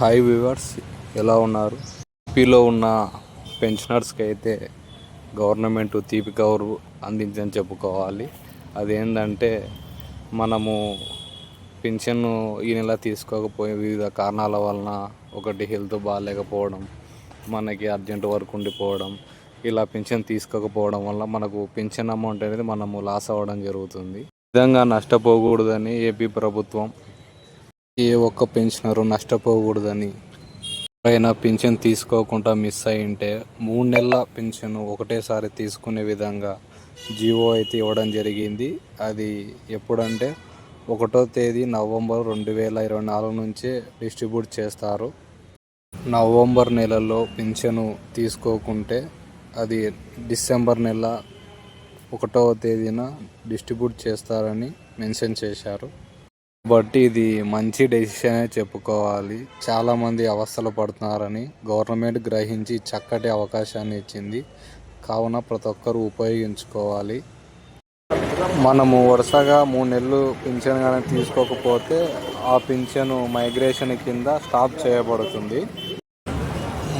Hi viewers ఎలా ఉన్నారు? ఏపీలో ఉన్న పెన్షనర్స్కి అయితే గవర్నమెంట్ తీపి కవర్ అందించని చెప్పుకోవాలి. అదేంటంటే మనము పెన్షన్ ఈ నెల తీసుకోకపోయే వివిధ కారణాల వలన ఒకటి హెల్త్ బాగాలేకపోవడం మనకి అర్జెంట్ వర్క్ ఉండిపోవడం ఇలా పెన్షన్ తీసుకోకపోవడం వల్ల మనకు పెన్షన్ అమౌంట్ అనేది మనము లాస్ అవ్వడం జరుగుతుంది. విధంగా నష్టపోకూడదని ఏపీ ప్రభుత్వం ఏ ఒక్క పెన్షనరు నష్టపోకూడదని ఎవరైనా పింఛన్ తీసుకోకుండా మిస్ అయి ఉంటే మూడు నెలల పింఛన్ ఒకటేసారి తీసుకునే విధంగా జీవో అయితే ఇవ్వడం జరిగింది. అది ఎప్పుడంటే ఒకటో తేదీ నవంబర్ రెండు వేల ఇరవై నాలుగు నుంచే డిస్ట్రిబ్యూట్ చేస్తారు. నవంబర్ నెలలో పింఛను తీసుకోకుంటే అది డిసెంబర్ నెల ఒకటవ తేదీన డిస్ట్రిబ్యూట్ చేస్తారని మెన్షన్ చేశారు. కాబట్టి ఇది మంచి డెసిషనే చెప్పుకోవాలి. చాలామంది అవస్థలు పడుతున్నారని గవర్నమెంట్ గ్రహించి చక్కటి అవకాశాన్ని ఇచ్చింది. కావున ప్రతి ఒక్కరు ఉపయోగించుకోవాలి. మనము వరుసగా మూడు నెలలు పింఛన్ కానీ తీసుకోకపోతే ఆ పింఛను మైగ్రేషన్ కింద స్టాప్ చేయబడుతుంది.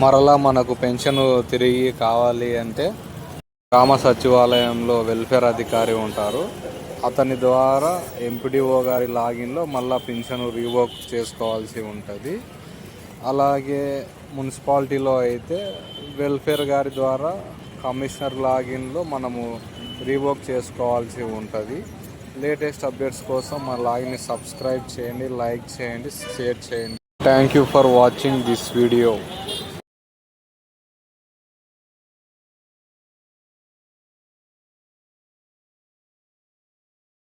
మరలా మనకు పెన్షన్ తిరిగి కావాలి అంటే గ్రామ సచివాలయంలో వెల్ఫేర్ అధికారి ఉంటారు. అతని ద్వారా ఎంపీడీఓ గారి లాగిన్లో మళ్ళీ పింఛను రీవోక్ చేసుకోవాల్సి ఉంటుంది. అలాగే మున్సిపాలిటీలో అయితే వెల్ఫేర్ గారి ద్వారా కమిషనర్ లాగిన్లో మనము రీవోక్ చేసుకోవాల్సి ఉంటుంది. లేటెస్ట్ అప్డేట్స్ కోసం మా లాగిన్ని సబ్స్క్రైబ్ చేయండి లైక్ చేయండి షేర్ చేయండి. Thank you for watching this video